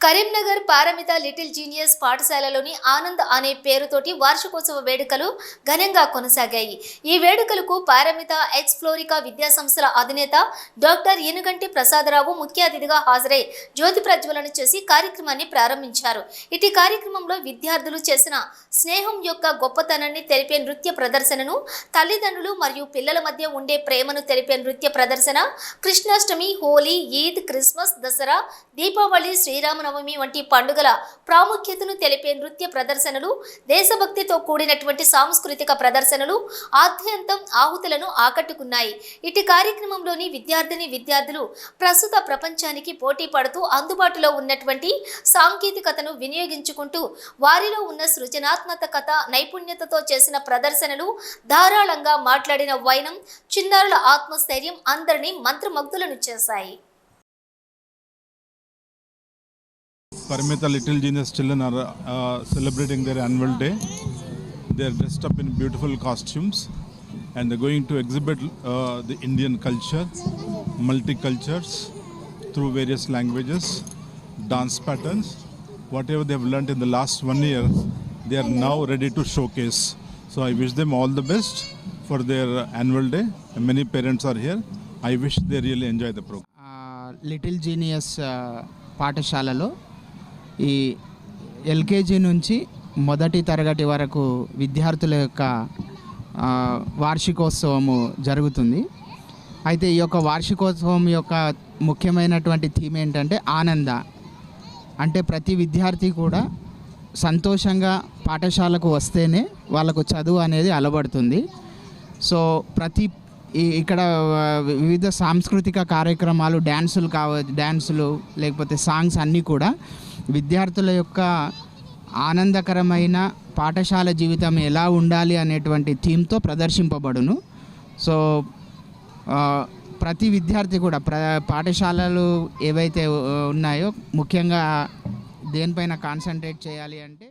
Karimnagar Paramita little genius పాఠశాలలోని ఆనంద్ అనే పేరుతోటి వార్షికోత్సవ వేడుకలు ఘనంగా కొనసాగాయి. ఈ వేడుకలకు పారమిత ఎక్స్ప్లోరికా విద్యా సంస్థల అధినేత డాక్టర్ ఏనుగంటి ప్రసాదరావు ముఖ్య అతిథిగా హాజరై జ్యోతి ప్రజ్వలన చేసి కార్యక్రమాన్ని ప్రారంభించారు. ఇటీ కార్యక్రమంలో విద్యార్థులు చేసిన స్నేహం యొక్క గొప్పతనాన్ని తెలిపే నృత్య ప్రదర్శనను తల్లిదండ్రులు మరియు పిల్లల మధ్య ఉండే ప్రేమను తెలిపే నృత్య ప్రదర్శన కృష్ణాష్టమి హోలీ ఈద్ క్రిస్మస్ దసరా దీపావళి శ్రీరామనవమి వంటి పండుగల ప్రాముఖ్యతను తెలిపే నృత్య ప్రదర్శనలు దేశభక్తితో కూడినటువంటి సాంస్కృతిక ప్రదర్శనలు ఆద్యంతం ఆహుతులను ఆకట్టుకున్నాయి. ఇటు కార్యక్రమంలోని విద్యార్థిని విద్యార్థులు ప్రస్తుత ప్రపంచానికి పోటీ పడుతూ అందుబాటులో ఉన్నటువంటి సాంకేతికతను వినియోగించుకుంటూ వారిలో ఉన్న సృజనాత్మకత నైపుణ్యతతో చేసిన ప్రదర్శనలు ధారాళంగా మాట్లాడిన వైనం చిన్నారుల ఆత్మస్థైర్యం అందరినీ మంత్రముగ్ధులను చేశాయి. Paramita Little Genius children are uh, celebrating their annual day. They are dressed up in beautiful costumes and they're going to exhibit uh, the Indian culture, multicultures through various languages, dance patterns. Whatever they've learned in the last one year, they are now ready to showcase. So I wish them all the best for their annual day. And many parents are here. I wish they really enjoy the program. Uh, little genius uh, పాఠశాలలో ఈ LKG నుంచి మొదటి తరగతి వరకు విద్యార్థుల యొక్క వార్షికోత్సవము జరుగుతుంది. అయితే ఈ యొక్క వార్షికోత్సవం యొక్క ముఖ్యమైనటువంటి థీమ్ ఏంటంటే ఆనంద. అంటే ప్రతి విద్యార్థి కూడా సంతోషంగా పాఠశాలకు వస్తేనే వాళ్ళకు చదువు అనేది అలవడుతుంది. సో ప్రతి ఇక్కడ వివిధ సాంస్కృతిక కార్యక్రమాలు డ్యాన్సులు కావ డ్యాన్సులు లేకపోతే సాంగ్స్ అన్నీ కూడా విద్యార్థుల యొక్క ఆనందకరమైన పాఠశాల జీవితం ఎలా ఉండాలి అనేటువంటి థీమ్తో ప్రదర్శింపబడును. సో ప్రతి విద్యార్థి కూడా ప్ర పాఠశాలలు ఏవైతే ఉన్నాయో ముఖ్యంగా దేనిపైన కాన్సన్ట్రేట్ చేయాలి అంటే